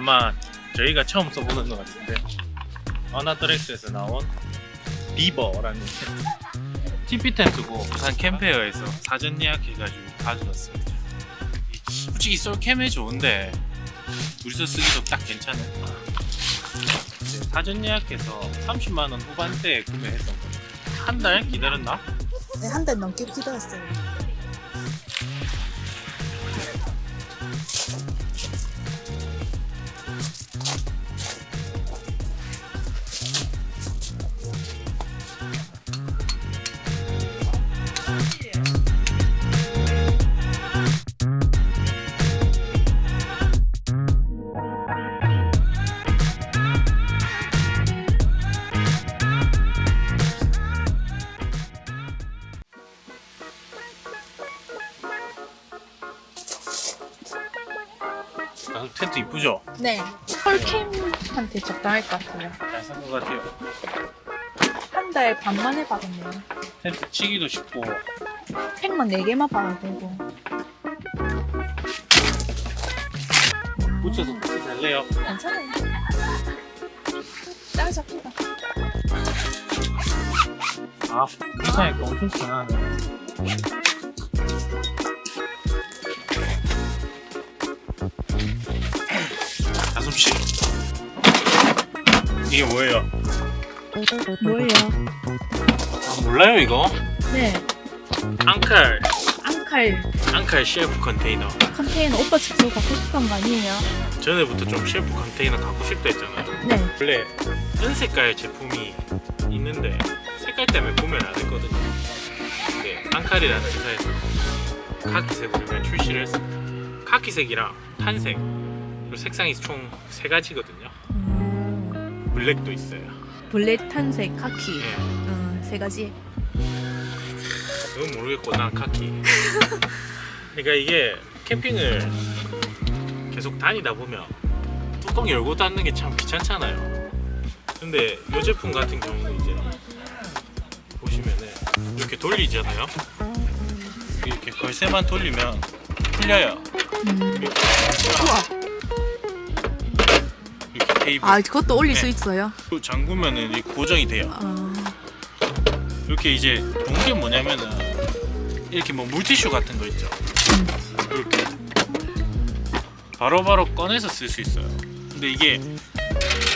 아마 저희가 처음 써보는 것 같은데 어나더렉스에서 나온 비버라는. TP 텐트고 부산 캠페어에서 사전 예약해가지고 가져왔습니다. 이- 솔직히 솔캠에 좋은데 우리서 쓰기도 딱 괜찮은. 이제 사전 예약해서 30만 원 후반대에 구매했던 거예요. 한 달 기다렸나? 네, 한 달 넘게 기다렸어요. 아, 텐트 이쁘죠? 네. 헐캠한테 적당할 것 같아요. 잘 산 것 같아요. 한 달 반 만에 받았네요. 텐트 치기도 쉽고 팩만 4개만 받아도 되고. 붙여서 붙이 잘래요. 괜찮아요. 잘 잡히다. 아, 이사니까 엄청 편하네. 가슴씨. 이게 뭐예요? 뭐예요? 아, 몰라요 이거? 네. 앙칼, 앙칼 앙칼 셰프 컨테이너. 컨테이너 오빠 직접 갖고 싶은 거 아니에요? 전에부터 좀 셰프 컨테이너 갖고 싶다 했잖아요. 네. 원래 은 색깔 제품이 있는데 색깔 때문에 구매를 안 했거든요. 근데 앙칼이라는 회사에서 카키색으로 출시를 했습니다. 카키색이랑 탄색 그리고 색상이 총 세 가지거든요. 음, 블랙도 있어요. 블랙, 탄색, 카키. 예, 음, 세 가지. 그건 모르겠고 난 카키. 그러니까 이게 캠핑을 계속 다니다 보면 뚜껑 열고 닫는 게 참 귀찮잖아요. 근데 이 제품 같은 경우는 이제 보시면은 이렇게 돌리잖아요. 이렇게 걸쇠만 돌리면 풀려요. 음. 이렇게, 우와. 테이블 아, 그것도 올릴 네. 수 있어요? 잠그면은 이 고정이 돼요. 어, 이렇게 이제 좋은 게 뭐냐면은 이렇게 뭐 물티슈 같은 거 있죠. 이렇게 바로바로 꺼내서 쓸 수 있어요. 근데 이게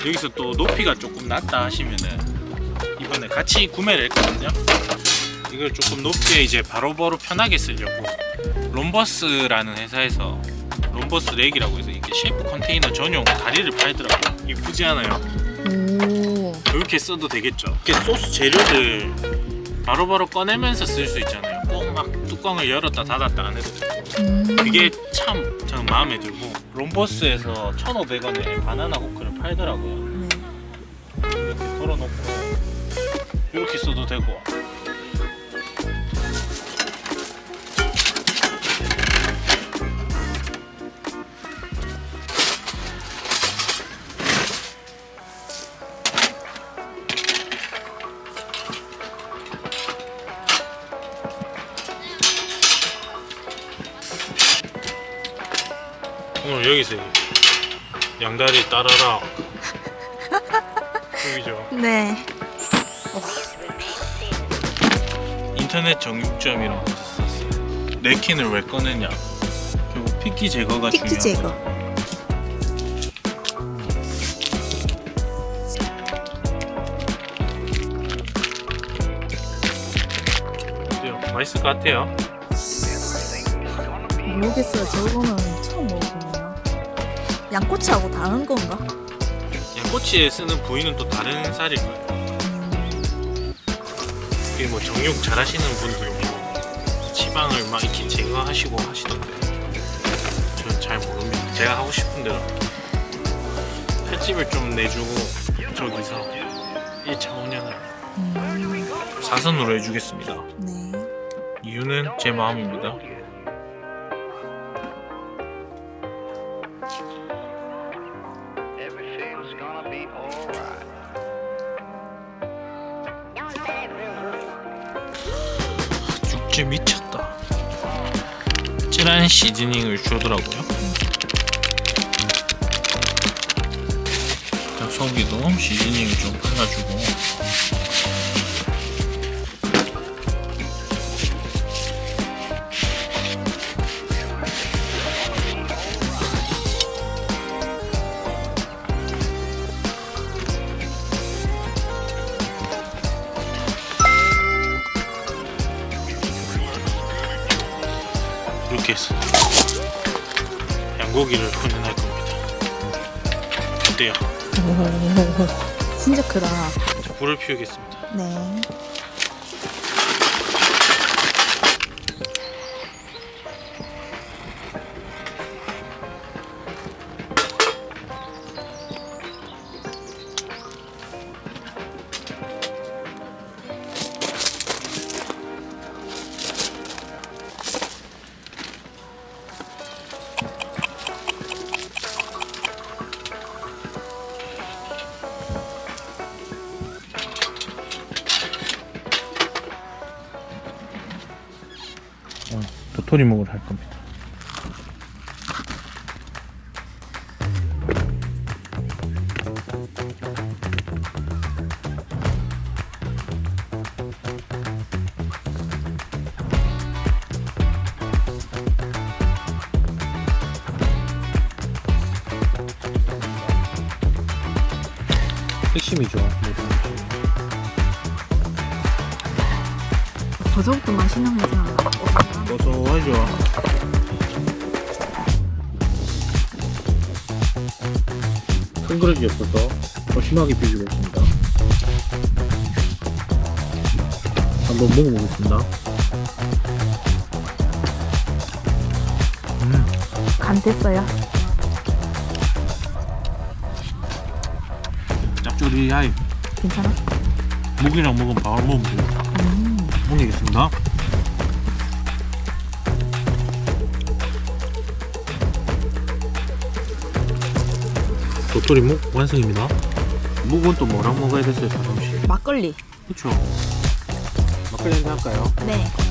여기서 또 높이가 조금 낮다 하시면은 이번에 같이 구매를 했거든요. 이걸 조금 높게 이제 바로바로 편하게 쓰려고 롬버스라는 회사에서 롬버스 렉이라고 해서 이게 셰프 컨테이너 전용 다리를 팔더라고요. 이쁘지 않아요? 오. 이렇게 써도 되겠죠. 이렇게 소스 재료들 바로바로 꺼내면서 쓸 수 있잖아요. 꼭 막 뚜껑을 열었다 닫았다 안 해도 되고. 음. 그게 참 저는 마음에 들고 롬버스에서 1,500원에 바나나 호크를 팔더라고요. 네. 이렇게 걸어놓고 이렇게 써도 되고. 오늘 여기서 양다리 따라라 여기죠. 네. 인터넷 정육점이라고 썼어요. 네킨을 왜 꺼내냐? 결국 피키 제거가 피키 중요한 제거. 거예요. 어때요? 맛있을 것 같아요. 모르겠어요. 저거는 처음 먹어보네요. 양꼬치하고 다른 건가? 양꼬치에 쓰는 부위는 또 다른 쌀일 거예요. 음, 이게 뭐 정육 잘하시는 분들은 뭐 지방을 막 이렇게 제거하시고 하시던데 저는 잘 모릅니다. 제가 하고 싶은 대로 횟집을 좀 내주고 저기서 1차 운영을 음, 사선으로 해주겠습니다. 네. 이유는 제 마음입니다. 굿즈 미쳤다. 찔한 시즈닝을 주더라고요. 자, 소기도 시즈닝을 좀 발라주고. 이렇게 해서 양고기를 훈연할 겁니다. 어때요? 진짜 크다. 자, 불을 피우겠습니다. 네. 도토리묵을 할 겁니다. 핵심이죠. 버섯도 맛있는 거잖아. 고소하죠. 큰 그릇이 없어서 더 심하게 비주겠습니다. 한번 먹어보겠습니다. 음, 간 됐어요. 짭조리하이. 괜찮아? 무기랑 먹으면 바로 먹으면 돼요. 음. 먹겠습니다. 도토리묵 완성입니다. 묵은 또 뭐랑 먹어야 됐어요, 사장씨? 막걸리. 그쵸? 막걸리 한잔 할까요? 네.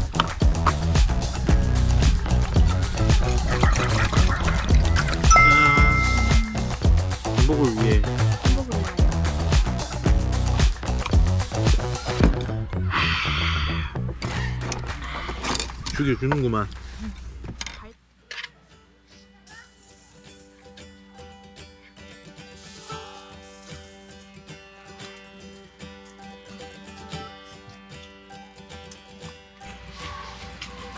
죽여주는구만.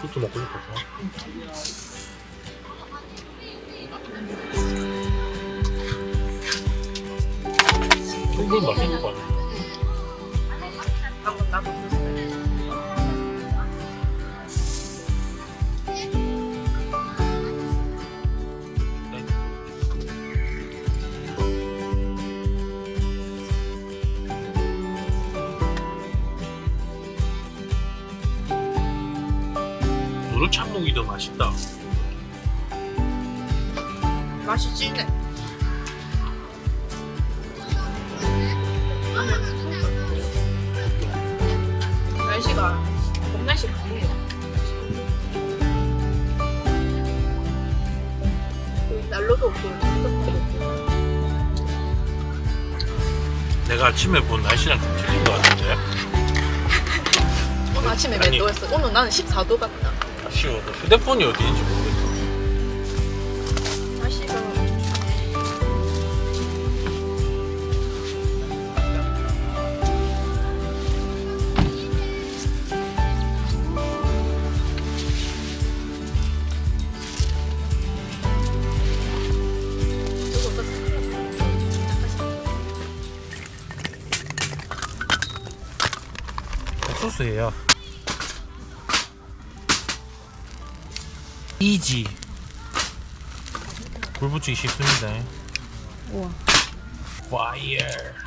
소스 먹고 싶어 노릇 참목이 더 맛있다. 맛있지? 날씨가 봄 날씨 같네요. 그 난로도 없고 핸드폰도 없고. 내가 아침에 본 날씨랑 좀 틀린 것 같은데. 오늘 아침에 몇 아니. 도였어? 오늘 나는 14도 같다. 아쉬워. 휴대폰이 어디인지 모르겠어. 날씨가 소스예요. 이지. 불 붙이기 쉽습니다. 우와. 파이어.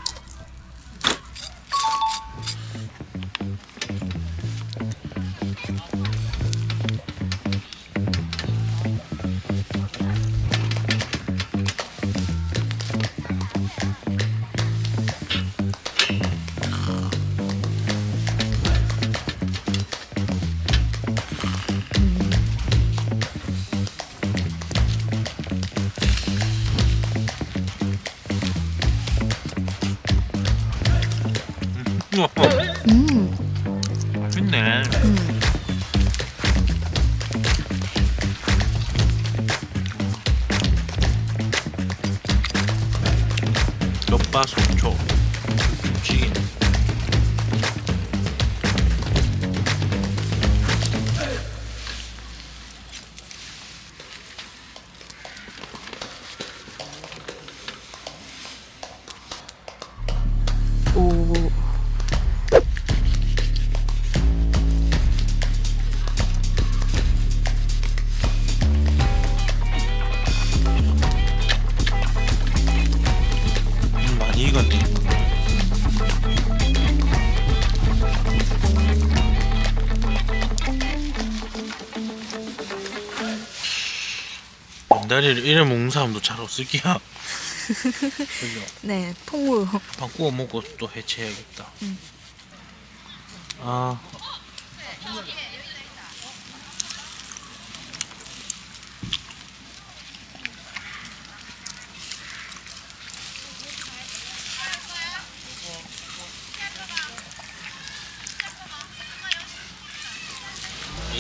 음. 맛있네. 음. 겹바속초 김치김 오. 이래 먹는 사람도 잘 없을 기야. 그죠? 네, 통으로. 밥 구워 먹고 또 해체해야겠다. 음. 아.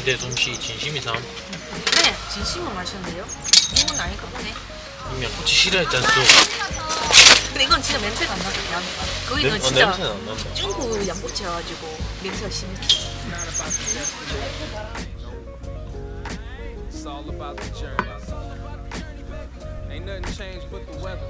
이대솜 씨 진심이 삼 네, 진심으로 마셨는데요? 이건 아닌가 보네. 이면 꽃이 싫어했잖소. 근데 이건 진짜 냄새가 안. 양파. 거기는 냄- 어, 진짜 안 난다. 중국 양꼬치여가지고 냄새가 심해. It's all about the journey. Ain't nothing changed but the weather.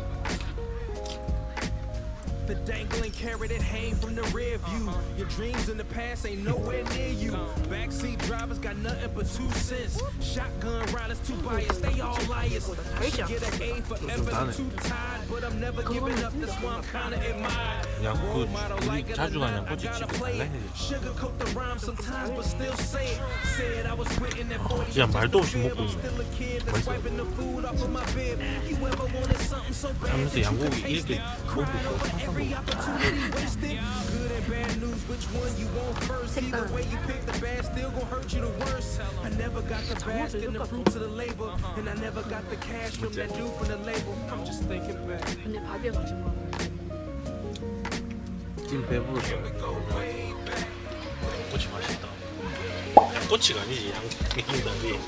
The dangling carrot that hang from the rear view. Your dreams in the past ain't nowhere near you. Backseat drivers got nothing but two cents. Shotgun riders too biased, they all liars. I should get an A forever, I'm too tired, but I'm never giving up. That's why I'm kinda admired. 양꼬치 우리 자주 가는 양꼬치 집이 달라야 되겠다. Sugarcoat the rhyme sometimes, but still say it. Said I was quitting at 40. 그냥 말도 없이 먹고 있네. Still a kid that's wiping the food off of my bib. You ever wanted something so bad 하면서 that you 양고기 could 이렇게 taste it? 먹고 Cry over Every opportunity wasted. Good and bad news, which one you want first? Either way you pick, the bad still gon' hurt you the worst. I never got the bask in the fruits of the labor, and I never got the cash from that dude from the label. I'm just thinking back. 근데 밥이어가지고. 지금 배부르죠. 꼬치 맛있다. 꼬치가 아니지 양양답이.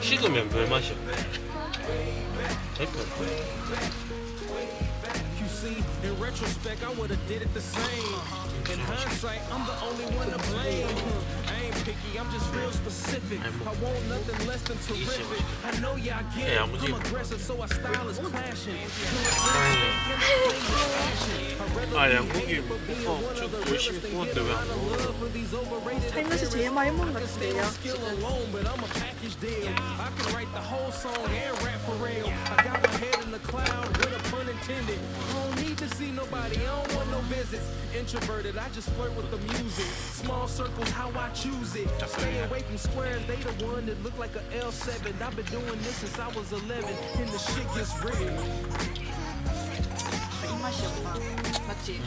식으면 별 맛이 없네. 대표. You see, in retrospect, I would've did it the same. In hindsight, I'm the only one to blame. I ain't picky, I'm just real specific. I want nothing less than terrific. I know y'all get it. Yeah, I'm with you. I'm aggressive, so our style is clashing. 아 양고기 어, 저 열심히 구웠는데 왜 안 먹어? 살면서 제일 많이 먹는 것 같은데요. intended. I don't need to see nobody, I don't want no visits. Introverted, I just flirt with the music. Small circles, how I choose it. Stay away from squares, they the one that look like a L7. I've been doing this since I was 11, and the shit gets real. 입맛이 없다. 맞지?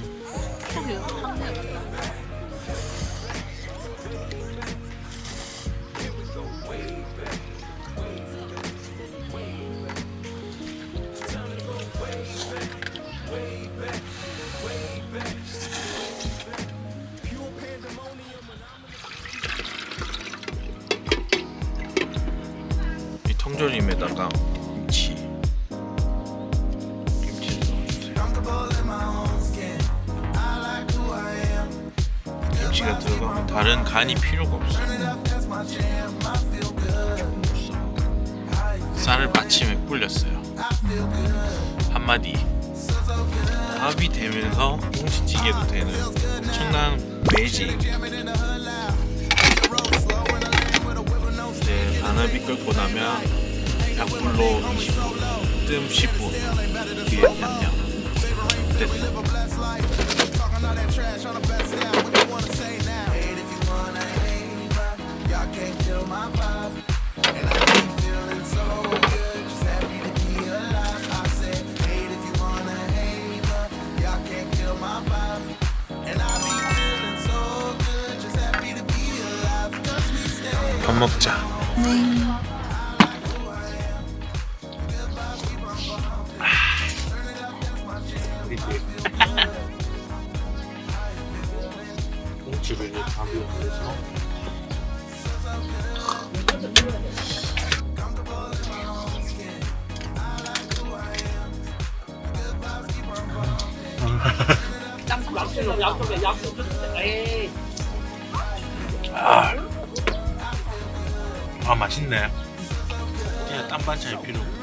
속이 확 내려간다. 통조림에다가 김치. 김치를 넣어주세요. 김치가 들어가면 다른 간이 필요가 없어요. 쌀을 마침에 불렸어요. 한마디. 밥이 되면서 김치찌개도 되는 엄청난 매직. 이제 반업이 끓고 나면 약불로 20분, 뜸 10분 뒤에 냠냠. 됐어. 밥 먹자. 가 격에서 아, 아 맛있네. 그냥 딴 반찬이 필요 없어.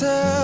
tell